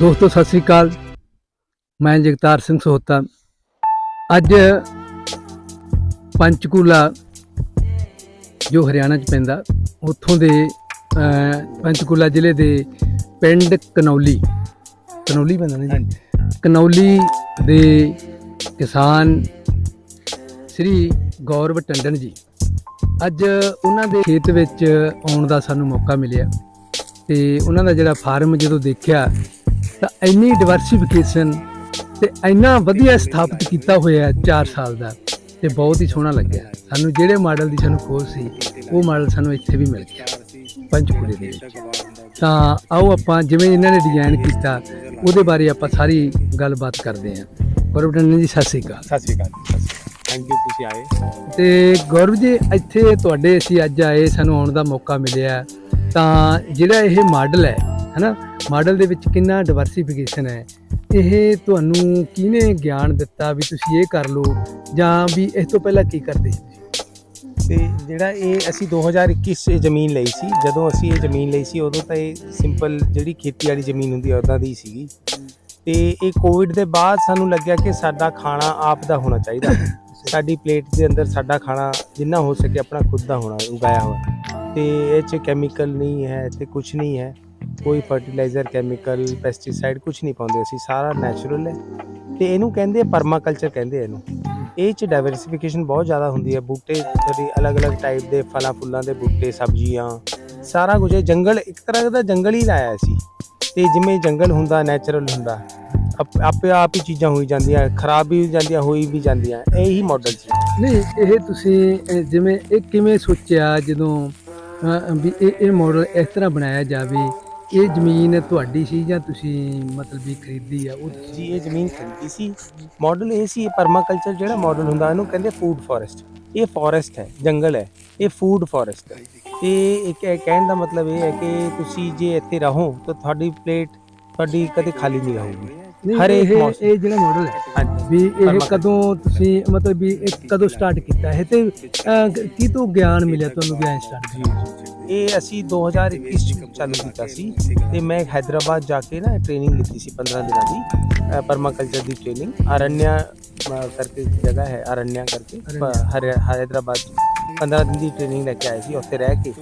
ਦੋਸਤੋ ਸਤਿ ਸ੍ਰੀ ਅਕਾਲ। ਮੈਂ ਜਗਤਾਰ ਸਿੰਘ ਸੋਹਤਾ। ਅੱਜ ਪੰਚਕੂਲਾ ਜੋ ਹਰਿਆਣਾ ਚ ਪੈਂਦਾ ਉੱਥੋਂ ਦੇ ਪੰਚਕੂਲਾ ਜ਼ਿਲ੍ਹੇ ਦੇ ਪਿੰਡ ਕਨੌਲੀ। ਕਨੌਲੀ ਪੈਂਦਾ ਨਾ ਜੀ? ਕਨੌਲੀ ਦੇ ਕਿਸਾਨ ਸ੍ਰੀ ਗੌਰਵ ਟੰਡਨ ਜੀ। ਅੱਜ ਉਹਨਾਂ ਦੇ ਖੇਤ ਵਿੱਚ ਆਉਣ ਦਾ ਸਾਨੂੰ ਮੌਕਾ ਮਿਲਿਆ। ਤੇ ਉਹਨਾਂ ਦਾ ਜਿਹੜਾ ਫਾਰਮ ਜਦੋਂ ਦੇਖਿਆ ਤਾਂ ਇੰਨੀ ਡਿਵਰਸਿਫਿਕੇਸ਼ਨ ਤੇ ਇੰਨਾ ਵਧੀਆ ਸਥਾਪਿਤ ਕੀਤਾ ਹੋਇਆ ਹੈ 4 ਸਾਲ ਦਾ ਤੇ ਬਹੁਤ ਹੀ ਸੋਹਣਾ ਲੱਗਿਆ। ਸਾਨੂੰ ਜਿਹੜੇ ਮਾਡਲ ਦੀ ਸਾਨੂੰ ਖੋਜ ਸੀ ਉਹ ਮਾਡਲ ਸਾਨੂੰ ਇੱਥੇ ਵੀ ਮਿਲ ਗਿਆ ਪੰਚਕੂਲੇ ਦੇ ਵਿੱਚ। ਤਾਂ ਆਓ ਆਪਾਂ ਜਿਵੇਂ ਇਹਨਾਂ ਨੇ ਡਿਜ਼ਾਈਨ ਕੀਤਾ ਉਹਦੇ ਬਾਰੇ ਆਪਾਂ ਸਾਰੀ ਗੱਲਬਾਤ ਕਰਦੇ ਹਾਂ। ਗੌਰਵ ਟੰਡਨ ਜੀ ਸਤਿ ਸ੍ਰੀ ਅਕਾਲ। ਸਤਿ ਸ਼੍ਰੀ ਅਕਾਲ ਥੈਂਕ ਯੂ ਤੁਸੀਂ ਆਏ। ਤੇ ਗੌਰਵ ਜੀ ਇੱਥੇ ਤੁਹਾਡੇ ਅਸੀਂ ਅੱਜ ਆਏ ਸਾਨੂੰ ਆਉਣ ਦਾ ਮੌਕਾ ਮਿਲਿਆ। ਤਾਂ ਜਿਹੜਾ ਇਹ ਮਾਡਲ ਹੈ ਹਨਾ? ਮਾਡਲ ਦੇ ਵਿੱਚ ਕਿੰਨਾ ਡਿਵਰਸਿਫਿਕੇਸ਼ਨ ਹੈ। ਇਹ ਤੁਹਾਨੂੰ ਕਿਹਨੇ ਗਿਆਨ ਦਿੱਤਾ ਵੀ ਤੁਸੀਂ ਇਹ ਕਰ ਲਓ ਜਾਂ ਵੀ ਇਸ ਤੋਂ ਪਹਿਲਾਂ ਕੀ ਕਰਦੇ ਸੀ? ਤੇ ਜਿਹੜਾ ਇਹ ਅਸੀਂ 2021 ਚ ਜ਼ਮੀਨ ਲਈ ਸੀ ਜਦੋਂ ਅਸੀਂ ਇਹ ਜ਼ਮੀਨ ਲਈ ਸੀ ਉਦੋਂ ਤਾਂ ਇਹ ਸਿੰਪਲ ਜਿਹੜੀ ਖੇਤੀ ਵਾਲੀ ਜ਼ਮੀਨ ਹੁੰਦੀ ਉਦਾਂ ਦੀ ਸੀਗੀ। ਤੇ ਇਹ ਕੋਵਿਡ ਦੇ ਬਾਅਦ ਸਾਨੂੰ ਲੱਗਿਆ ਕਿ ਸਾਡਾ ਖਾਣਾ ਆਪ ਦਾ ਹੋਣਾ ਚਾਹੀਦਾ। ਸਾਡੀ ਪਲੇਟ ਦੇ ਅੰਦਰ ਸਾਡਾ ਖਾਣਾ ਜਿੰਨਾ ਹੋ ਸਕੇ ਆਪਣਾ ਖੁਦ ਦਾ ਹੋਣਾ ਉਗਾਇਆ ਹੋਇਆ। ਤੇ ਇਹ ਚ ਕੈਮੀਕਲ ਨਹੀਂ ਹੈ ਤੇ ਕੁਝ ਨਹੀਂ ਹੈ। ਕੋਈ ਫਰਟੀਲਾਈਜ਼ਰ ਕੈਮੀਕਲ ਪੈਸਟੀਸਾਈਡ ਕੁਝ ਨਹੀਂ ਪਾਉਂਦੇ ਅਸੀਂ, ਸਾਰਾ ਨੈਚੁਰਲ ਹੈ। ਤੇ ਇਹਨੂੰ ਕਹਿੰਦੇ ਪਰਮਾਕਲਚਰ ਕਹਿੰਦੇ ਆ ਇਹਨੂੰ। ਇਹ ਚ ਡਾਈਵਰਸਿਫਿਕੇਸ਼ਨ ਬਹੁਤ ਜ਼ਿਆਦਾ ਹੁੰਦੀ ਹੈ। ਬੂਟੇ ਜਿਹੜੇ ਅਲੱਗ-ਅਲੱਗ ਟਾਈਪ ਦੇ ਫਲਾਂ ਫੁੱਲਾਂ ਦੇ ਬੂਟੇ, ਸਬਜ਼ੀਆਂ, ਸਾਰਾ ਕੁਝ ਇਹ ਜੰਗਲ, ਇੱਕ ਤਰ੍ਹਾਂ ਦਾ ਜੰਗਲ ਹੀ ਲਾਇਆ ਸੀ। ਤੇ ਜਿਵੇਂ ਜੰਗਲ ਹੁੰਦਾ ਨੈਚੁਰਲ ਹੁੰਦਾ, ਆਪ- ਆਪੇ ਆਪ ਹੀ ਚੀਜ਼ਾਂ ਹੋਈ ਜਾਂਦੀਆਂ, ਖਰਾਬ ਵੀ ਜਾਂਦੀਆਂ, ਹੋਈ ਵੀ ਜਾਂਦੀਆਂ, ਇਹੀ ਮਾਡਲ ਸੀ। ਨਹੀਂ, ਇਹ ਤੁਸੀਂ ਜਿਵੇਂ, ਇਹ ਕਿਵੇਂ ਸੋਚਿਆ ਜਦੋਂ ਵੀ ਇਹ ਇਹ ਮਾਡਲ ਇਸ ਤਰ੍ਹਾਂ ਬਣਾਇਆ ਜਾਵੇ? ਇਹ ਜ਼ਮੀਨ ਤੁਹਾਡੀ ਸੀ ਜਾਂ ਤੁਸੀਂ ਮਤਲਬ ਵੀ ਖਰੀਦੀ ਆ? ਉਹ ਜੀ ਇਹ ਜ਼ਮੀਨ ਖਰੀਦੀ ਸੀ। ਮਾਡਲ ਇਹ ਸੀ ਪਰਮਾਕਲਚਰ ਜਿਹੜਾ ਮਾਡਲ ਹੁੰਦਾ ਇਹਨੂੰ ਕਹਿੰਦੇ ਫੂਡ ਫੋਰੈਸਟ ਇਹ ਫੋਰੈਸਟ ਹੈ ਜੰਗਲ ਹੈ ਇਹ ਫੂਡ ਫੋਰੈਸਟ ਹੈ। ਤੇ ਇੱਕ ਇਹ ਕਹਿਣ ਦਾ ਮਤਲਬ ਇਹ ਹੈ ਕਿ ਤੁਸੀਂ ਜੇ ਇੱਥੇ ਰਹੋ ਤਾਂ ਤੁਹਾਡੀ ਪਲੇਟ ਤੁਹਾਡੀ ਕਦੇ ਖਾਲੀ ਨਹੀਂ ਰਹੂਗੀ। ਨਹੀਂ, ਹਰੇਕ ਇਹ ਮੌਸਮ। ਇਹ ਜਿਹੜਾ ਮਾਡਲ ਹੈ ਵੀ ਇਹ। ਕਦੋਂ ਤੁਸੀਂ ਮਤਲਬ ਵੀ ਇਹ ਕਦੋਂ ਸਟਾਰਟ ਕੀਤਾ? ਹੈ ਤੇ ਕੀ ਤੋਂ ਗਿਆਨ ਮਿਲਿਆ ਤੁਹਾਨੂੰ ਵੀ ਸਟਾਰਟ ਜੀ। ਇਹ ਅਸੀਂ 2021 ਚ ਚਾਲੂ ਕੀਤਾ ਸੀ ਤੇ ਮੈਂ ਹੈਦਰਾਬਾਦ ਜਾ ਕੇ ਨਾ ਟ੍ਰੇਨਿੰਗ ਲਿੱਤੀ ਸੀ 15 ਦਿਨਾਂ ਦੀ ਪਰਮਾਕਲਚਰ ਦੀ ਟ੍ਰੇਨਿੰਗ ਅਰਨਿਆ ਕਰਕੇ ਇੱਕ ਜਗ੍ਹਾ ਹੈ ਅਰਨਿਆ ਕਰਕੇ 'ਚ। 15 ਦਿਨ ਦੀ ਟ੍ਰੇਨਿੰਗ ਲੈ ਕੇ ਆਏ ਸੀ ਉੱਥੇ ਰਹਿ ਕੇ।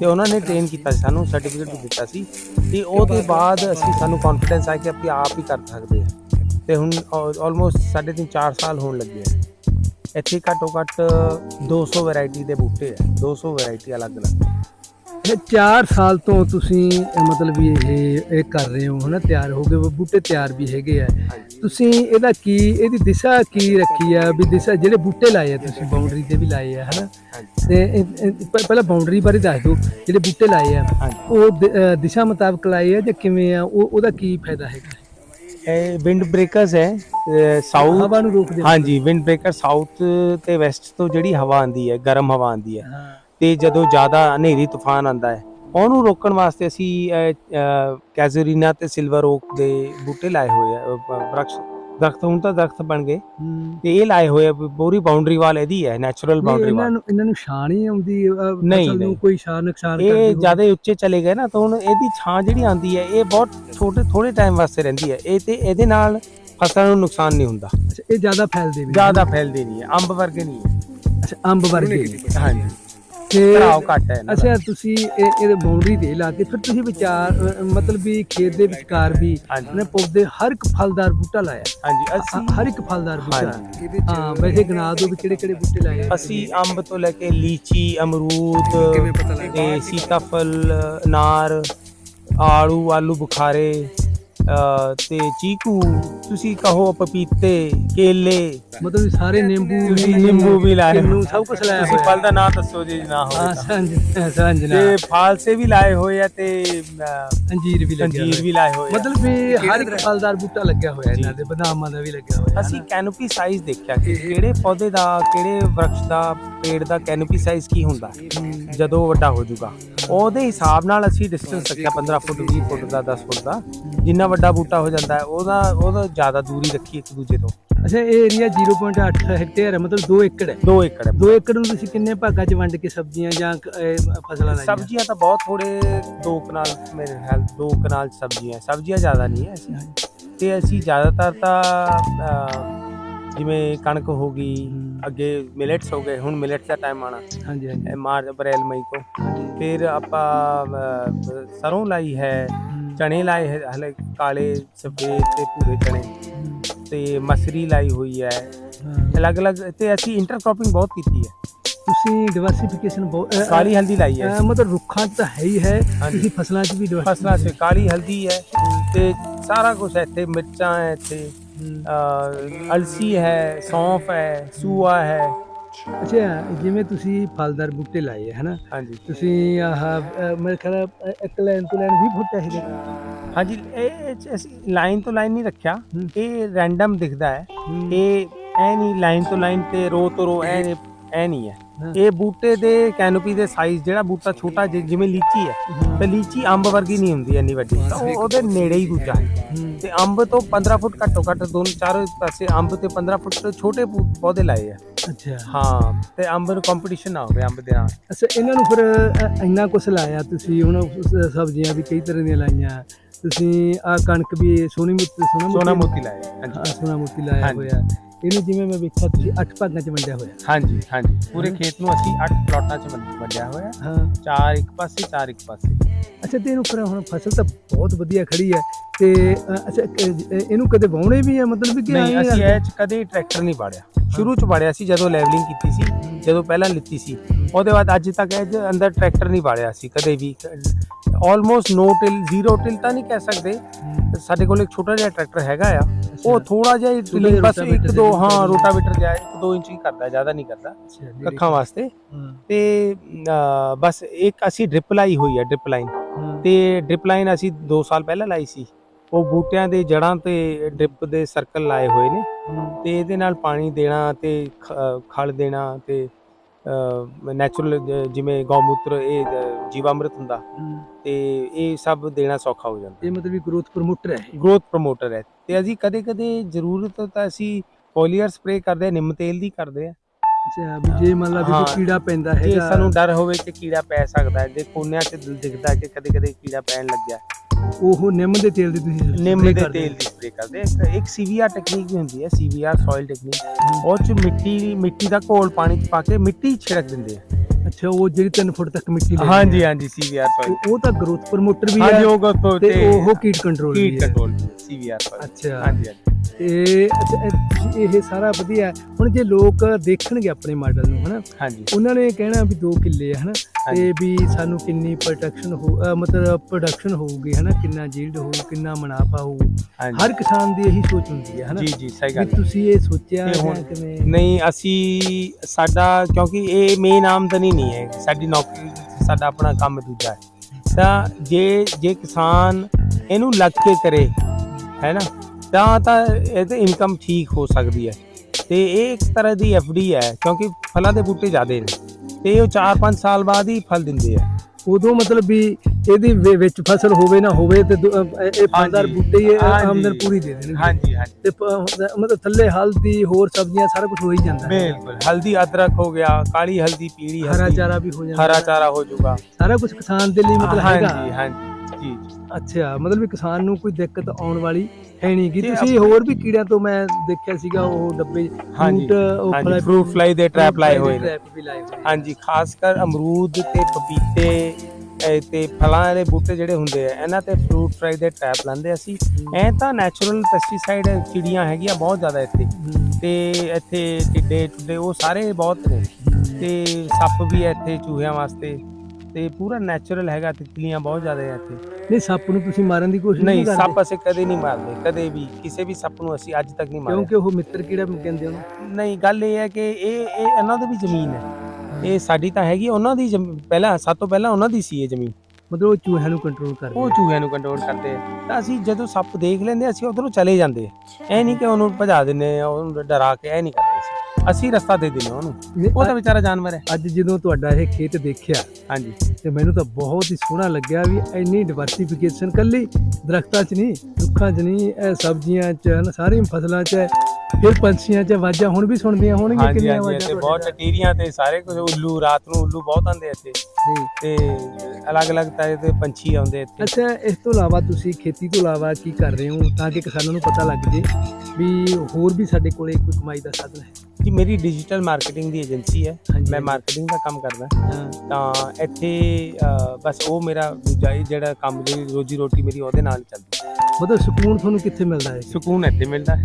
ਤੇ ਉਹਨਾਂ ਨੇ ਟ੍ਰੇਨ ਕੀਤਾ ਸੀ ਸਾਨੂੰ ਸਰਟੀਫਿਕੇਟ ਵੀ ਦਿੱਤਾ ਸੀ। ਤੇ ਉਹਦੇ ਬਾਅਦ? ਅਸੀਂ ਸਾਨੂੰ ਕੌਨਫੀਡੈਂਸ ਆਇਆ ਕਿ ਅਸੀਂ ਆਪ ਹੀ ਕਰ ਸਕਦੇ ਹਾਂ। ਤੇ ਹੁਣ ਆਲਮੋਸਟ ਸਾਢੇ ਤਿੰਨ 4 ਸਾਲ ਹੋਣ ਲੱਗੇ ਆ। ਇੱਥੇ ਘੱਟੋ ਘੱਟ 200 ਵੈਰਾਈਟੀ ਦੇ ਬੂਟੇ ਆ 200 ਵੈਰਾਈਟੀ ਅਲੱਗ-ਅਲੱਗ। ਇਹ 4 ਸਾਲ ਤੋਂ ਤੁਸੀਂ ਮਤਲਬ ਵੀ ਇਹ ਇਹ ਕਰ ਰਹੇ ਹੋ ਹਨਾ? ਤਿਆਰ ਹੋ ਗਏ ਬੂਟੇ ਤਿਆਰ ਵੀ ਹੈਗੇ ਆ। ਤੁਸੀਂ ਇਹਦਾ ਕੀ ਇਹਦੀ ਦਿਸ਼ਾ ਕੀ ਰੱਖੀ ਆ? ਵੀ ਦਿਸ਼ਾ ਜਿਹੜੇ ਬੂਟੇ ਲਾਏ ਆ ਤੁਸੀਂ ਬਾਉਂਡਰੀ ਤੇ ਵੀ ਲਾਏ ਆ ਹਨਾ? ਤੇ ਪਹਿਲਾਂ ਬਾਉਂਡਰੀ ਬਾਰੇ ਦੱਸ ਦਿਓ ਜਿਹੜੇ ਬੂਟੇ ਲਾਏ ਆ। ਉਹ ਦਿਸ਼ਾ ਮੁਤਾਬਕ ਲਾਏ ਆ ਜਾਂ ਕਿਵੇਂ ਆ? ਉਹ ਉਹਦਾ ਕੀ ਫਾਇਦਾ ਹੈਗਾ? ਇਹ ਵਿੰਡ ਬ੍ਰੇਕਰਸ ਹੈ ਸਾਊਥ ਹਵਾ ਨੂੰ ਰੋਕਦੇ ਹਾਂਜੀ ਵਿੰਡ ਬ੍ਰੇਕਰ ਸਾਊਥ ਤੇ ਵੈਸਟ ਤੋਂ ਜਿਹੜੀ ਹਵਾ ਆਂਦੀ ਹੈ ਗਰਮ ਹਵਾ ਆਂਦੀ ਹਾਂ। ਤੇ ਜਦੋਂ ਜ਼ਿਆਦਾ ਹਨੇਰੀ ਤੂਫਾਨ ਆਂਦਾ ਹੈ ਉਹਨੂੰ ਰੋਕਣ ਵਾਸਤੇ ਅਸੀਂ ਕੈਜ਼ਰੀਨਾ ਤੇ ਸਿਲਵਰ ਓਕ ਦੇ ਬੂਟੇ ਲਾਏ ਹੋਏ ਆ ਅਹ, ਵਰਕਸ਼ ਦਰਖਤ ਹੁਣ ਤਾਂ ਦਰਖਤ ਬਣ ਗਏ। ਤੇ ਇਹ ਲਾਏ ਹੋਏ ਆ ਪੂਰੀ ਬਾਉਂਡਰੀ ਵਾਲ ਇਹਦੀ ਹੈ ਨੈਚੁਰਲ ਨਹੀਂ, ਬਾਉਂਡਰੀ ਇਹਨਾਂ ਵਾਲ ਨੂੰ ਇਹਨਾਂ ਨੂੰ ਛਾਂ ਨਹੀਂ ਆਉਂਦੀ ਨਹੀਂ, ਫਸਲ ਨੂੰ ਨਹੀਂ। ਕੋਈ ਛਾਂ ਨੁਕਸਾਨ ਕਰਦੀ ਇਹ? ਜ਼ਿਆਦਾ ਉੱਚੇ ਚਲੇ ਗਏ ਨਾ ਤਾਂ ਹੁਣ ਇਹਦੀ ਛਾਂ ਜਿਹੜੀ ਆਂਦੀ ਹੈ ਇਹ ਬਹੁਤ ਛੋਟੇ ਥੋੜੇ ਟਾਈਮ ਵਾਸਤੇ ਰਹਿੰਦੀ ਹੈ ਇਹ ਤੇ ਇਹਦੇ ਨਾਲ ਫਸਲਾਂ ਨੂੰ ਨੁਕਸਾਨ ਨਹੀਂ ਹੁੰਦਾ ਅੱਛਾ ਇਹ ਜ਼ਿਆਦਾ ਫੈਲਦੇ ਵੀ ਜ਼ਿਆਦਾ ਫੈਲਦੀ ਨਹੀਂ ਹੈ ਅੰਬ ਵਰਗੇ ਨਹੀਂ ਹੈ ਅੱਛਾ ਅੰਬ ਵਰਗੇ। ਹਾਂਜੀ ਤੇ ਘਰਾਓ ਘੱਟ ਹੈ ਇਹਨਾਂ ਦਾ। ਅੱਛਾ ਤੁਸੀਂ ਇਹ ਇਹਦੇ ਬਾਉਂਡਰੀ ਤੇ ਲਾ ਕੇ ਫਿਰ ਤੁਸੀਂ ਵਿਚਾਰ ਮਤਲਬ ਵੀ ਖੇਤ ਦੇ ਵਿਚਕਾਰ ਵੀ ਹਾਂਜੀ। ਉਹਨੇ ਪੌਦੇ ਹਰ ਇੱਕ ਫਲਦਾਰ ਬੂਟਾ ਲਾਇਆ ਹਾਂਜੀ ਹ- ਅਸੀਂ ਹਰ ਇੱਕ ਫਲਦਾਰ ਬੂਟਾ ਹਾਂਜੀ। ਹਾਂ ਵੈਸੇ ਗਣਾ ਦੋ ਵੀ ਕਿਹੜੇ ਕਿਹੜੇ ਬੂਟੇ ਲਾਏ ਆ? ਅਸੀਂ ਅੰਬ ਤੋਂ ਲੈ ਕੇ ਲੀਚੀ ਅਮਰੂਦ ਤੇ ਸੀਤਾਫਲ ਅਨਾਰ ਆੜੂ ਆਲੂ ਬੁਖਾਰੇ ਤੇ ਚੀਕੂ ਤੁਸੀਂ ਕਹੋ ਪਪੀਤੇ ਕੇਲੇ। ਮਤਲਬ ਵੀ ਸਾਰੇ ਨਿੰਬੂ ਤੁਸੀਂ ਨਿੰਬੂ ਵੀ ਲਾਏ ਕਿੰਨੂ ਸਭ ਕੁਝ ਲਾਇਆ ਤੁਸੀਂ ਫਲ ਦਾ ਨਾਮ ਦੱਸੋ ਜੀ ਨਾ ਹਾਂ ਹੋਵੇ ਤਾਂ। ਸੰਜ ਸੰਜਨਾ ਤੇ ਫਾਲਸੇ ਵੀ ਲਾਏ ਹੋਏ ਆ ਤੇ ਅੰਜੀਰ ਵੀ ਲੱਗਿਆ ਅੰਜੀਰ ਵੀ ਲਾਏ ਹੋਏ ਮਤਲਬ ਵੀ ਹਰ ਇੱਕ ਫਲਦਾਰ ਬੂਟਾ ਲੱਗਿਆ ਹੋਇਆ ਇਹਨਾਂ ਦੇ ਬਦਾਮਾਂ ਦਾ ਵੀ ਲੱਗਿਆ ਹੋਇਆ ਅਸੀਂ ਕੈਨੋਪੀ ਸਾਈਜ਼ ਦੇਖਿਆ ਕਿ ਕਿਹੜੇ ਪੌਦੇ ਦਾ ਕਿਹੜੇ ਵਰਕਸ਼ ਦਾ ਪੇੜ ਦਾ ਕੈਨੋਪੀ ਸਾਈਜ਼ ਕੀ ਹੁੰਦਾ? ਜਦੋਂ ਵੱਡਾ ਹੋ ਜਾਊਗਾ। ਉਹਦੇ ਹਿਸਾਬ ਨਾਲ ਅਸੀਂ ਡਿਸਟੈਂਸ ਰੱਖਿਆ 15 ਫੁੱਟ 20 ਫੁੱਟ ਦਾ 10 ਫੁੱਟ ਦਾ। ਜਿੰਨਾ ਵੱਡਾ ਬੂਟਾ ਹੋ ਜਾਂਦਾ ਹੈ ਉਹਦਾ ਉਹਦਾ ਜ਼ਿਆਦਾ ਦੂਰੀ ਰੱਖੀ ਇੱਕ ਦੂਜੇ ਤੋਂ। ਅੱਛਾ ਇਹ ਏਰੀਆ 0.8 ਹੈਕਟੇਅਰ ਹੈ ਮਤਲਬ 2 ਏਕੜ ਹੈ। 2 ਏਕੜ ਹੈ। 2 ਏਕੜ ਨੂੰ ਤੁਸੀਂ ਕਿੰਨੇ ਭਾਗਾਂ 'ਚ ਵੰਡ ਕੇ ਸਬਜ਼ੀਆਂ ਜਾਂ ਫਸਲਾਂ ਲਾਈਆਂ? ਸਬਜ਼ੀਆਂ ਤਾਂ ਬਹੁਤ ਥੋੜੇ ਦੋ ਕਨਾਲ ਮੇਰੇ ਖਿਆਲ ਦੋ ਕਨਾਲ 'ਚ ਸਬਜ਼ੀਆਂ ਸਬਜ਼ੀਆਂ ਜ਼ਿਆਦਾ ਨਹੀਂ ਹੈ ਅਸੀਂ। ਤੇ ਅਸੀਂ ਜ਼ਿਆਦਾਤਰ ਤਾਂ ਜਿਵੇਂ ਕਣਕ ਹੋ ਗਈ। ਅੱਗੇ ਮਿਲਟਸ ਹੋ ਗਏ ਹੁਣ ਮਿਲਟਸ ਦਾ ਟਾਈਮ ਆਣਾ ਹਾਂਜੀ ਹਾਂਜੀ। ਇਹ ਮਾਰਚ ਅਪ੍ਰੈਲ ਮਈ ਤੋਂ। ਫਿਰ ਆਪਾਂ ਸਰੋਂ ਲਾਈ ਹੈ ਚਣੇ ਲਾਏ ਹੈ ਹਲੇ ਕਾਲੇ ਸਫੇਦ ਤੇ ਭੂਰੇ ਚਣੇ ਤੇ ਮਸਰੀ ਲਾਈ ਹੋਈ ਹੈ। ਹਾਂ। ਅਲੱਗ-ਅਲੱਗ ਤੇ ਅਸੀਂ ਇੰਟਰਕ੍ਰੋਪਿੰਗ ਬਹੁਤ ਕੀਤੀ ਹੈ। ਤੁਸੀਂ ਡਿਵਰਸਿਫਿਕੇਸ਼ਨ ਬਹੁਤ ਕਾਲੀ ਹਲਦੀ ਲਾਈ ਹੈ। ਮਤਲਬ ਰੁੱਖਾਂ 'ਚ ਤਾਂ ਹੈ ਹੀ ਹੈ ਹਾਂਜੀ। ਤੁਸੀਂ ਫਸਲਾਂ 'ਚ ਵੀ ਫਸਲਾਂ 'ਚ ਕਾਲੀ ਹਲਦੀ ਹੈ। ਤੇ ਸਾਰਾ ਕੁਝ ਇੱਥੇ ਮਿਰਚਾਂ ਹੈ ਇੱਥੇ। ਅਲਸੀ ਹੈ ਸੌਂਫ ਹੈ ਸੂਆ ਹੈ। ਅੱਛਾ ਜਿਵੇਂ ਤੁਸੀਂ ਫਲਦਾਰ ਬੂਟੇ ਲਾਏ ਹੈ ਹਨਾ? ਹਾਂਜੀ। ਤੁਸੀਂ ਆਹ ਅਹ, ਮੇਰੇ ਖਿਆਲ ਇੱਕ ਲਾਈਨ ਤੋਂ ਲਾਈਨ 20 ਫੁੱਟ ਚਾਹੀਦੇ ਹਾਂਜੀ ਇਹ ਅਸੀਂ ਲਾਈਨ ਤੋਂ ਲਾਈਨ ਨਹੀਂ ਰੱਖਿਆ। ਹਮ। ਇਹ ਰੈਂਡਮ ਦਿਖਦਾ ਹੈ। ਇਹ ਐ ਨਹੀਂ ਲਾਈਨ ਤੋਂ ਲਾਈਨ ਤੇ ਰੋ ਤੋਂ ਰੋ ਐ ਐ ਨਹੀਂ ਹੈ ਹਾਂ। ਇਹ ਬੂਟੇ ਦੇ ਕੈਨੋਪੀ ਦੇ ਸਾਈਜ਼ ਜਿਹੜਾ ਬੂਟਾ ਛੋਟਾ ਜਿਵੇਂ ਲੀਚੀ ਹੈ ਤੇ ਲੀਚੀ ਅੰਬ ਵਰਗੀ ਨਹੀਂ ਹੁੰਦੀ ਇੰਨੀ ਵੱਡੀ। ਉਹਦੇ ਨੇੜੇ ਹੀ ਦੂਜਾ ਤੇ ਅੰਬ ਤੋਂ 15 ਫੁੱਟ ਘੱਟੋ ਘੱਟ ਦੋਨੋਂ ਚਾਰੋਂ ਪਾਸੇ ਅੰਬ ਤੇ 15 ਫੁੱਟ ਤੋਂ ਛੋਟੇ ਪੌਦੇ ਲਾਏ ਆ। ਅੱਛਾ। ਹਾਂ ਤੇ ਅੰਬ ਨੂੰ ਕੰਪੀਟੀਸ਼ਨ ਨਾ ਹੋਵੇ ਅੰਬ ਦੇ ਨਾਲ। ਅੱਛਾ ਇਹਨਾਂ ਨੂੰ ਫਿਰ ਅ, ਇੰਨਾ ਕੁਛ ਲਾਇਆ ਤੁਸੀਂ ਹੁਣ ਸਬਜ਼ੀਆਂ ਵੀ ਕਈ ਤਰ੍ਹਾਂ ਦੀਆਂ ਲਾਈਆਂ। ਤੁਸੀਂ ਆ ਕਣਕ ਵੀ ਸੋਨੀ ਮੁੱਤੀ ਸੋਨਾ ਮੋਤੀ ਹਾਂਜੀ। ਹਾਂ ਸੋਨਾ ਮੋਤੀ ਲਾਇਆ। ਹੋਇਆ। ਇਹਨੂੰ ਜਿਵੇਂ ਮੈਂ ਵੇਖਿਆ ਤੁਸੀਂ 8 ਭਾਗਾਂ 'ਚ ਵੰਡਿਆ ਹੋਇਆ। ਹਾਂਜੀ ਹਾਂਜੀ। ਪੂਰੇ ਖੇਤ ਨੂੰ ਅਸੀਂ 8 ਪਲਾਟਾਂ 'ਚ ਵੰਡ- ਵੰਡਿਆ ਹੋਇਆ। ਹਾਂ। ਚਾਰ ਇੱਕ ਪਾਸੇ ਚਾਰ ਇੱਕ ਪਾਸੇ। ਅੱਛਾ ਤੇ ਇਹਨੂੰ ਫਿਰ ਹੁਣ ਫਸਲ ਤਾਂ ਬਹੁਤ ਵਧੀਆ ਖੜੀ ਹੈ। ਤੇ ਅੱਛਾ ਇਹਨੂੰ ਕਦੇ ਵਾਉਣੇ ਵੀ ਹੈ? ਮਤਲਬ ਕਿ ਨਹੀਂ ਅਸੀਂ ਇਹ 'ਚ ਕਦੇ ਟਰੈਕਟਰ ਨਹੀਂ ਬਾੜਿਆ ਸ਼ੁਰੂ 'ਚ ਬਾੜਿਆ ਸੀ ਜਦੋਂ ਲੈਵਲਿੰਗ ਕੀਤੀ ਸੀ। ਜਦੋਂ ਪਹਿਲਾਂ ਲਿੱਤੀ ਸੀ ਉਹਦੇ ਬਾਅਦ ਅੱਜ ਤੱਕ ਇਹ 'ਚ ਅੰਦਰ ਟਰੈਕਟਰ ਨਹੀਂ ਬਾੜਿਆ ਸੀ ਕਦੇ ਵੀ। Almost no till zero till ਤਾਂ ਨਹੀਂ ਕਹਿ ਸਕਦੇ। ਸਾਡੇ ਕੋਲ ਇੱਕ ਛੋਟਾ ਜਿਹਾ ਟਰੈਕਟਰ ਹੈਗਾ ਆ ਉਹ ਥੋੜਾ ਜਿਹਾ ਹੀ ਟਿਲਿੰਗ ਬਸ ਇੱਕ ਦੋ ਹਾਂ। ਰੋਟਾਵੇਟਰ ਜਿਹਾ ਇੱਕ ਦੋ ਇੰਚ ਹੀ ਕਰਦਾ ਜ਼ਿਆਦਾ ਨਹੀਂ ਕਰਦਾ ਕੱਖਾਂ ਵਾਸਤੇ। ਤੇ ਬਸ ਇੱਕ ਅਸੀਂ ਡ੍ਰਿਪ ਲਾਈ ਹੋਈ ਹੈ ਡ੍ਰਿਪ ਲਾਈਨ ਤੇ ਡ੍ਰਿਪ ਲਾਈਨ ਅਸੀਂ 2 ਸਾਲ ਪਹਿਲਾਂ ਲਾਈ ਸੀ। ਉਹ ਬੂਟਿਆਂ ਦੇ ਜੜਾਂ ਤੇ ਡ੍ਰਿਪ ਦੇ ਸਰਕਲ ਲਾਏ ਹੋਏ ਨੇ। ਤੇ ਇਹਦੇ ਨਾਲ ਪਾਣੀ ਦੇਣਾ ਤੇ ਖਲ ਦੇਣਾ ਤੇ ਨੈਚੁਰਲ ਜਿਵੇਂ ਗਊਮੂਤਰ ਇਹ ਜੀਵਾਮ੍ਰਿਤ ਹੁੰਦਾ। ਤੇ ਇਹ ਸਭ ਦੇਣਾ ਸੌਖਾ ਹੋ ਜਾਂਦਾ ਇਹ ਮਤਲਬ ਵੀ ਗਰੋਥ ਪ੍ਰਮੋਟਰ ਹੈ। ਗਰੋਥ ਪ੍ਰਮੋਟਰ ਹੈ ਤੇ ਅਸੀਂ ਕਦੇ ਕਦੇ ਜ਼ਰੂਰਤ ਤਾਂ ਅਸੀਂ ਫੋਲੀਅਰ ਸਪਰੇ ਕਰਦੇ ਨਿੰਮ ਤੇਲ ਦੀ ਕਰਦੇ ਆ ਅੱਛਾ ਵੀ ਜੇ ਮੰਨ ਲਾ ਵੀ ਹਾਂ। ਕੋਈ ਕੀੜਾ ਪੈਂਦਾ ਜੇ ਹੈਗਾ। ਸਾਨੂੰ ਡਰ ਹੋਵੇ ਕਿ ਕੀੜਾ ਪੈ ਸਕਦਾ ਹੈ ਜੇ ਕੋਨਿਆਂ 'ਚ ਦਿਖਦਾ ਕਿ ਕਦੇ ਕਦੇ ਕੀੜਾ ਪੈਣ ਲੱਗਿਆ ਉਹ ਨਿੰਮ ਦੇ ਤੇਲ ਦੀ ਤੁਸੀਂ ਨਿੰਮ spray ਦੇ ਕਰਦੇ ਤੇਲ ਦੀ ਸਪਰੇ ਕਰਦੇ ਆ। ਇੱਕ- ਇੱਕ ਸੀਵੀਆਰ ਟੈਕਨੀਕ ਵੀ ਹੁੰਦੀ ਹੈ ਸੀਵੀਆਰ ਸੋਇਲ ਟੈਕਨੀਕ ਉਹ ਚ ਮਿੱਟੀ ਮਿੱਟੀ ਦਾ ਘੋਲ ਪਾਣੀ ਚ ਪਾ ਕੇ ਮਿੱਟੀ ਛਿੜਕ ਦਿੰਦੇ ਆ। ਅੱਛਾ ਉਹ ਜਿਹੜੀ 3 ਫੁੱਟ ਤੱਕ ਮਿੱਟੀ ਲੈਂਦੀ ਹਾਂਜੀ ਹੈ। ਹਾਂਜੀ ਸੀਵੀਆਰ ਸੋਇਲ ਉਹ- ਉਹ ਤਾਂ ਗਰੋਥ ਪ੍ਰਮੋਟਰ ਵੀ ਹਾਂਜੀ ਹੈ ਉਹ ਤੇ ਉਹ ਕੀਟ ਕੰਟਰੋਲ ਵੀ ਕੀਟ ਹੈ ਕੰਟਰੋਲ ਸੀਵੀਆਰ ਸੋਇਲ ਅੱਛਾ। ਹਾਂਜੀ ਹਾਂਜੀ। ਇਹ ਇਹ ਸਾਰਾ ਵਧੀਆ ਹੈ। ਹੁਣ ਜੇ ਲੋਕ ਦੇਖਣਗੇ ਆਪਣੇ ਮਾਡਲ ਨੂੰ ਹਨਾ? ਹਾਂਜੀ। ਉਹਨਾਂ ਨੇ ਕਹਿਣਾ ਵੀ 2 ਕਿੱਲੇ ਆ ਹਨਾ? ਤੇ। ਵੀ ਸਾਨੂੰ ਕਿੰਨੀ ਪ੍ਰੋਟੈਕਸ਼ਨ ਹੋ ਮਤਲਬ ਪ੍ਰੋਡਕਸ਼ਨ ਹੋਊਗੀ ਹਨਾ? ਕਿੰਨਾ ਜੀਲਡ ਹੋਊ ਕਿੰਨਾ ਮੁਨਾਫਾ ਹੋਊ। ਹਰ ਕਿਸਾਨ ਦੀ ਇਹੀ ਸੋਚ ਹੁੰਦੀ ਹੈ ਹਨਾ? ਜੀ ਜੀ ਸਹੀ ਗੱਲ ਹੈ। ਤੁਸੀਂ ਇਹ ਸੋਚਿਆ ਕਿਵੇਂ? ਨਹੀਂ ਅਸੀਂ ਸਾਡਾ ਕਿਉਂਕਿ ਇਹ ਮੇਨ ਆਮਦਨੀ ਨਹੀਂ ਹੈ। ਸਾਡੀ ਨੌਕਰੀ ਸਾਡਾ ਆਪਣਾ ਕੰਮ ਦੂਜਾ ਹੈ। ਤਾਂ ਜੇ ਜੇ ਕਿਸਾਨ ਇਹਨੂੰ ਲੱਗ ਕੇ ਕਰੇ ਹੈ ਨਾ? ਤਾਂ ਤਾਂ ਇਹਦੇ ਇਨਕਮ ਠੀਕ ਹੋ ਸਕਦੀ ਹੈ। ਤੇ ਇਹ ਇੱਕ ਤਰ੍ਹਾਂ ਦੀ ਡੀ ਹੈ ਕਿਉਂਕਿ ਫਲਾਂ ਦੇ ਬੂਟੇ ਜ਼ਿਆਦੇ ਨੇ। ਤੇ ਉਹ 4-5 ਸਾਲ ਬਾਅਦ ਹੀ ਫਲ ਦਿੰਦੇ ਆ। ਉਦੋਂ ਮਤਲਬ ਵੀ ਇਹਦੀ ਵਿੱਚ ਫਸਲ ਹੋਵੇ ਨਾ ਹੋਵੇ ਤੇ ਇਹ ਫਲਦਾਰ। ਬੂਟੇ ਹੀ। ਆਮਦਨ ਪੂਰੀ ਦੇ ਦੇਣਗੇ। ਹਾਂਜੀ ਹਾਂਜੀ। ਤੇ ਮਤਲਬ ਥੱਲੇ ਹਲਦੀ ਹੋਰ ਸਬਜ਼ੀਆਂ ਸਾਰਾ ਕੁਝ ਹੋ ਹੀ ਜਾਂਦਾ। ਬਿਲਕੁਲ। ਹਲਦੀ ਅਦਰਕ ਹੋ ਗਿਆ ਕਾਲੀ ਹਲਦੀ ਪੀਲੀ ਹਰਾ ਚਾਰਾ ਵੀ ਹੋ ਜਾਂਦਾ। ਹਰਾ। ਚਾਰਾ ਹੋ ਜਾਊਗਾ। ਸਾਰਾ ਕੁਝ ਕਿਸਾਨ ਦੇ ਲਈ ਮਤਲਬ ਹੈਗਾ। ਹਾਂਜੀ ਹਾਂਜੀ। ਅੱਛਾ ਮਤਲਬ ਵੀ ਕਿਸਾਨ ਨੂੰ ਕੋਈ ਦਿੱਕਤ ਆਉਣ ਵਾਲੀ ਹੈ ਨਹੀਂ ਕਿ ਤੁਸੀਂ ਹੋਰ ਵੀ ਕੀੜਿਆਂ ਤੋਂ ਮੈਂ ਦੇਖਿਆ ਸੀਗਾ ਉਹ ਡੱਬੇ ਫਰੂਟ ਉਹ ਹਾਂਜੀ ਫਲਾਂ- ਫਰੂਟ ਫਲਾਈ ਦੇ ਟ੍ਰੈਪ ਲਾਏ ਹੋਏ ਨੇ। ਹਾਂਜੀ ਖਾਸ ਕਰ ਅਮਰੂਦ ਤੇ ਪਪੀਤੇ ਤੇ ਫਲਾਂ ਦੇ ਬੂਟੇ ਜਿਹੜੇ ਹੁੰਦੇ ਆ ਇਹਨਾਂ ਤੇ ਫਰੂਟ ਫਲਾਈ ਦੇ ਟ੍ਰੈਪ ਲਾਉਂਦੇ ਅਸੀਂ। ਐ ਤਾਂ ਨੈਚੁਰਲ ਪੈਸਟੀਸਾਈਡ ਚਿੜੀਆਂ ਹੈਗੀਆਂ ਬਹੁਤ ਜ਼ਿਆਦਾ ਇੱਥੇ। ਤੇ ਇੱਥੇ ਟਿੱਡੇ ਟੁੱਡੇ ਉਹ ਸਾਰੇ ਬਹੁਤ ਨੇ। ਤੇ ਸੱਪ ਵੀ ਹੈ ਇੱਥੇ ਚੂਹਿਆਂ ਵਾਸਤੇ। ਤੇ ਪੂਰਾ ਨੈਚੁਰਲ ਹੈਗਾ ਤਿਤਲੀਆਂ ਬਹੁਤ ਜ਼ਿਆਦਾ ਹੈ ਇੱਥੇ। ਨਹੀਂ ਸੱਪ ਨੂੰ ਤੁਸੀਂ ਮਾਰਨ ਦੀ ਕੋਸ਼ਿਸ਼ ਨਹੀਂ ਕਰਦੇ? ਸੱਪ ਅਸੀਂ ਕਦੇ ਨਹੀਂ ਮਾਰਦੇ ਕਦੇ ਵੀ। ਕਿਸੇ ਵੀ ਸੱਪ ਨੂੰ ਅਸੀਂ ਅੱਜ ਤੱਕ ਨਹੀਂ ਮਾਰਿਆ। ਕਿਉਂਕਿ ਉਹ ਮਿੱਤਰ ਕੀੜਾ ਕਹਿੰਦੇ ਉਹਨੂੰ? ਨਹੀਂ ਗੱਲ ਇਹ ਹੈ ਕਿ ਇਹ ਇਹ ਇਹਨਾਂ ਦੀ ਵੀ ਜ਼ਮੀਨ ਹੈ। ਇਹ ਸਾਡੀ ਤਾਂ ਹੈਗੀ ਉਹਨਾਂ ਦੀ ਜ਼ਮ- ਪਹਿਲਾਂ ਸਭ ਤੋਂ ਪਹਿਲਾਂ ਉਹਨਾਂ ਦੀ ਸੀ ਇਹ ਜ਼ਮੀਨ। ਮਤਲਬ ਉਹ ਚੂਹਿਆਂ ਨੂੰ ਕੰਟਰੋਲ ਕਰਦੇ ਉਹ ਚੂਹਿਆਂ ਨੂੰ ਕੰਟਰੋਲ ਕਰਦੇ ਆ। ਤਾਂ ਅਸੀਂ ਜਦੋਂ ਸੱਪ ਦੇਖ ਲੈਂਦੇ ਅਸੀਂ ਉਧਰੋਂ ਚਲੇ ਜਾਂਦੇ ਆ। ਐ ਨਹੀਂ ਕਿ ਉਹਨੂੰ ਭਜਾ ਦਿੰਦੇ ਆ ਉਹਨੂੰ ਡਰਾ ਕੇ ਐ ਨਹੀਂ ਕਰਦੇ। ਅਸੀਂ ਰਸਤਾ ਦੇ ਦਿੰਦੇ ਉਹਨੂੰ। ਉਹ ਤਾਂ ਵਿਚਾਰਾ ਜਾਨਵਰ ਹੈ। ਅੱਜ ਜਦੋਂ ਤੁਹਾਡਾ ਇਹ ਖੇਤ ਦੇਖਿਆ ਹਾਂਜੀ। ਤੇ ਮੈਨੂੰ ਤਾਂ ਬਹੁਤ ਹੀ ਸੋਹਣਾ ਲੱਗਿਆ ਵੀ ਇੰਨੀ ਡਿਵਰਸਿਫਿਕੇਸ਼ਨ ਕੱਲੀ ਦਰਖਤਾਂ 'ਚ ਨਹੀਂ ਰੁੱਖਾਂ 'ਚ ਨਹੀਂ ਇਹ ਸਬਜ਼ੀਆਂ 'ਚ ਹਨ ਸਾਰੀਆਂ ਫਸਲਾਂ 'ਚ ਹੈ, ਫਿਰ ਪੰਛੀਆਂ 'ਚ ਆਵਾਜ਼ਾਂ ਹੁਣ ਵੀ ਸੁਣਦੀਆਂ ਹੋਣਗੀਆਂ ਕਿੰਨੀਆਂ ਆਵਾਜ਼ਾਂ ਬਹੁਤ ਟਟੀਰੀਆਂ ਤੇ ਸਾਰੇ ਕੁਝ ਉੱਲੂ ਰਾਤ ਨੂੰ ਉੱਲੂ ਬਹੁਤ ਆਉਂਦੇ ਇੱਥੇ। ਜੀ। ਤੇ ਅਲੱਗ-ਅਲੱਗ ਤਰ੍ਹਾਂ ਦੇ ਪੰਛੀ ਆਉਂਦੇ ਇੱਥੇ। ਅੱਛਾ ਇਸ ਤੋਂ ਇਲਾਵਾ ਤੁਸੀਂ ਖੇਤੀ ਤੋਂ ਇਲਾਵਾ ਕੀ ਕਰ ਰਹੇ ਹੋ ਤਾਂ ਕਿ ਕਿਸਾਨਾਂ ਨੂੰ ਪਤਾ ਲੱਗ ਜੇ ਵੀ ਹੋਰ ਵੀ ਸਾਡੇ ਕੋਲੇ ਕੋਈ ਕਮਾਈ ਦਾ ਸਾਧਨ ਹੈ? ਜੀ ਮੇਰੀ ਡਿਜੀਟਲ ਮਾਰਕੀਟਿੰਗ ਦੀ ਏਜੰਸੀ ਹੈ। ਮੈਂ ਮਾਰਕੀਟਿੰਗ ਦਾ ਕੰਮ ਕਰਦਾ। ਤਾਂ ਇੱਥੇ ਬਸ ਉਹ ਮੇਰਾ ਦੂਜਾ ਜਿਹੜਾ ਕੰਮ ਦੀ ਰੋਜੀ ਰੋਟੀ ਮੇਰੀ ਉਹਦੇ ਨਾਲ ਚੱਲਦੀ। ਹੈ ਮਤਲਬ ਸਕੂਨ ਤੁਹਾਨੂੰ ਕਿੱਥੇ ਮਿਲਦਾ ਹੈ? ਸਕੂਨ ਇੱਥੇ ਮਿਲਦਾ ਹੈ।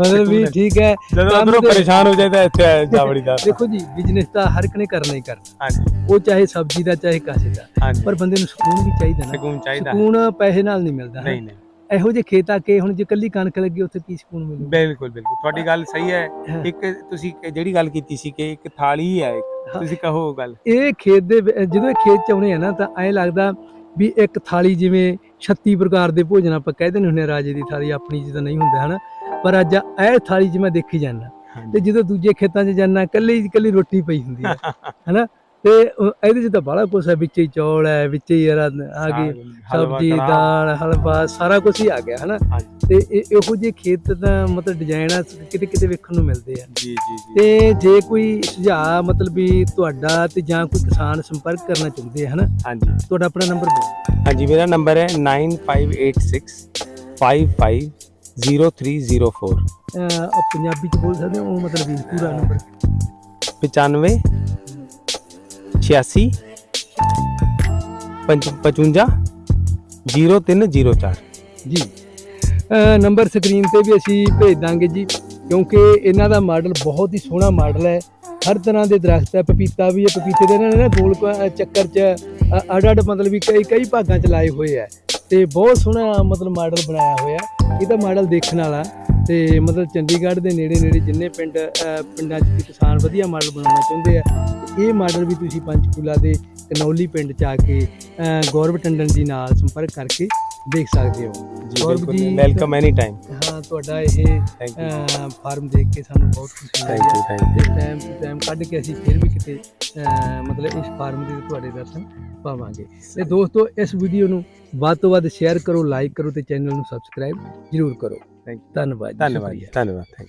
ਮਤਲਬ ਵੀ ਠੀਕ ਹੈ। ਜਦੋਂ ਅੰਦਰੋਂ ਪਰੇਸ਼ਾਨ ਹੋ ਜਾਏ ਤਾਂ ਇੱਥੇ ਜਾਵੜੀ ਦਾ। ਦੇਖੋ ਜੀ ਬਿਜ਼ਨਸ ਤਾਂ ਹਰ ਇੱਕ ਨੇ ਕਰਨਾ ਹੀ ਕਰਨਾ। ਹਾਂਜੀ। ਉਹ ਚਾਹੇ ਸਬਜ਼ੀ ਦਾ ਚਾਹੇ ਕਾਸੇ ਦਾ। ਪਰ ਬੰਦੇ ਨੂੰ ਸਕੂਨ ਵੀ ਚਾਹੀਦਾ ਨਾ। ਸਕੂਨ ਚਾਹੀਦਾ। ਸਕੂਨ ਪੈਸੇ ਨਾਲ ਨਹੀਂ ਮਿਲਦਾ ਨਹੀਂ ਨਹੀਂ। ਇਹੋ ਜਿਹੇ ਖੇਤ ਆ ਕੇ ਹੁਣ ਜੇ ਕੱਲੀ ਕਣਕ ਲੱਗੀ ਉੱਥੇ ਕੀ ਸਕੂਨ ਮਿਲੂ? ਬਿਲਕੁਲ ਬਿਲਕੁਲ। ਤੁਹਾਡੀ ਗੱਲ ਸਹੀ ਹੈ। ਇੱਕ ਤੁਸੀਂ ਜਿਹੜੀ ਗੱਲ ਕੀਤੀ ਸੀ ਕਿ ਇੱਕ ਥਾਲੀ ਹੈ ਇੱਕ। ਤੁਸੀਂ ਕਹੋ ਉਹ ਗੱਲ। ਇਹ ਖੇਤ ਦੇ ਜਦੋਂ ਇਹ ਖੇਤ ਚ ਆਉਣੇ ਆ ਨਾ ਤਾਂ ਐਂ ਲੱਗਦਾ ਵੀ ਇੱਕ ਥਾਲੀ ਜਿਵੇਂ 36 ਪ੍ਰਕਾਰ ਦੇ ਭੋਜਨ ਆਪਾਂ ਕਹਿ ਦਿੰਦੇ ਹੁੰਦੇ ਆ ਰਾਜੇ ਦੀ ਥਾਲੀ ਆਪਣੀ ਜਿਹਦਾ ਨਹੀਂ ਹੁੰਦੇ ਹਨਾ? ਪਰ ਅੱਜ ਇਹ ਥਾਲੀ ਮੈਂ ਦੇਖੀ ਜਾਂਦਾ। ਤੇ ਜਦੋਂ ਦੂਜੇ ਖੇਤਾਂ 'ਚ ਜਾਂਦਾ ਕੱਲੀ ਕੱਲੀ ਰੋਟੀ ਪਈ ਹੁੰਦੀ ਹੈ ਹਨਾ? ਤੇ ਇਹਦੇ 'ਚ ਤਾਂ ਬੜਾ ਹੈ ਵਿੱਚ ਹੀ ਚੌਲ ਹੈ ਵਿੱਚ ਹੀ ਯਾਰ ਆ ਗਈ ਸਬਜ਼ੀ ਦਾਲ ਹਲਵਾ ਸਾਰਾ ਕੁਝ ਹੀ ਆ ਗਿਆ ਹਨਾ? ਤੇ ਇਹ- ਜਿਹੇ ਖੇਤ ਦਾ ਮਤਲਬ ਡਿਜ਼ਾਈਨ ਆ ਕਿਤੇ ਕਿਤੇ ਵੇਖਣ ਨੂੰ ਮਿਲਦੇ ਆ। ਜੀ ਜੀ ਜੀ। ਤੇ ਜੇ ਕੋਈ ਸੁਝਾਅ ਮਤਲਬ ਵੀ ਤੁਹਾਡਾ ਤੇ ਜਾਂ ਕੋਈ ਕਿਸਾਨ ਸੰਪਰਕ ਕਰਨਾ ਚਾਹੁੰਦੇ ਆ ਹਨਾ? ਹਾਂਜੀ। ਤੁਹਾਡਾ ਆਪਣਾ ਨੰਬਰ ਹਾਂਜੀ ਮੇਰਾ ਨੰਬਰ ਹੈ 9586 550304 ਅਹ ਆਹ ਪੰਜਾਬੀ ਚ ਬੋਲ ਸਕਦੇ ਹੋ ਉਹ ਮਤਲਬ ਵੀ ਪੂਰਾ ਨੰਬਰ। 95 86 55 0304 ਜੀ। ਨੰਬਰ ਸਕਰੀਨ ਤੇ ਵੀ ਅਸੀਂ ਭੇਜ ਦਾਂਗੇ ਜੀ ਕਿਉਂਕਿ ਇਹਨਾਂ ਦਾ ਮਾਡਲ ਬਹੁਤ ਹੀ ਸੋਹਣਾ ਮਾਡਲ ਹੈ। ਹਰ ਤਰ੍ਹਾਂ ਦੇ ਦਰਖਤ ਹੈ ਪਪੀਤਾ ਵੀ ਹੈ ਪਪੀਤੇ ਦੇ ਇਹਨਾਂ ਨੇ ਨਾ ਗੋਲ ਚੱਕਰ ਚ ਅੱਡ ਅੱਡ ਮਤਲਬ ਵੀ ਕਈ ਕਈ ਭਾਗਾਂ ਚ ਲਾਏ ਹੋਏ ਹੈ। ਤੇ ਬਹੁਤ ਸੋਹਣਾ ਮਤਲਬ ਮਾਡਲ ਬਣਾਇਆ ਹੋਇਆ ਇਹਦਾ ਮਾਡਲ ਦੇਖਣ ਵਾਲਾ ਤੇ ਮਤਲਬ ਚੰਡੀਗੜ੍ਹ ਦੇ ਨੇੜੇ ਨੇੜੇ ਜਿੰਨੇ ਪਿੰਡ ਪਿੰਡਾਂ 'ਚ ਕਿਸਾਨ ਵਧੀਆ ਮਾਡਲ ਬਣਾਉਣਾ ਚਾਹੁੰਦੇ ਆ ਇਹ ਮਾਡਲ ਵੀ ਤੁਸੀਂ ਪੰਚਕੂਲਾ ਦੇ ਕਨੌਲੀ ਪਿੰਡ 'ਚ ਆ ਕੇ ਗੌਰਵ ਟੰਡਨ ਜੀ ਨਾਲ ਸੰਪਰਕ ਕਰਕੇ ਦੇਖ ਸਕਦੇ ਹੋ। ਜੀ Gaurav ji welcome any time ਹਾਂ ਤੁਹਾਡਾ ਇਹ ਯੂ ਫਾਰਮ ਦੇਖ ਕੇ ਸਾਨੂੰ ਬਹੁਤ ਖੁਸ਼ੀ ਹੋਈ ਥੈਂਕ ਯੂ ਥੈਂਕ ਤੇ ਟਾਈਮ ਟੂ ਟਾਈਮ ਕੱਢ ਕੇ ਅਸੀਂ ਫਿਰ ਵੀ ਕਿਤੇ ਮਤਲਬ ਇਸ ਫਾਰਮ ਦੇ ਤੁਹਾਡੇ ਦਰਸ਼ਨ ਪਾਵਾਂਗੇ। ਤੇ ਦੋਸਤੋ ਇਸ ਵੀਡੀਓ ਨੂੰ ਵੱਧ ਤੋਂ ਵੱਧ ਸ਼ੇਅਰ ਕਰੋ ਲਾਈਕ ਕਰੋ ਤੇ ਚੈਨਲ ਨੂੰ ਸਬਸਕ੍ਰਾਈਬ ਜਰੂਰ ਕਰੋ। ਥੈਂਕ ਧੰਨਵਾਦ ਜੀ, ਧੰਨਵਾਦ ਸ਼ੁਕਰੀਆ। ਧੰਨਵਾਦ ਥੈਂਕ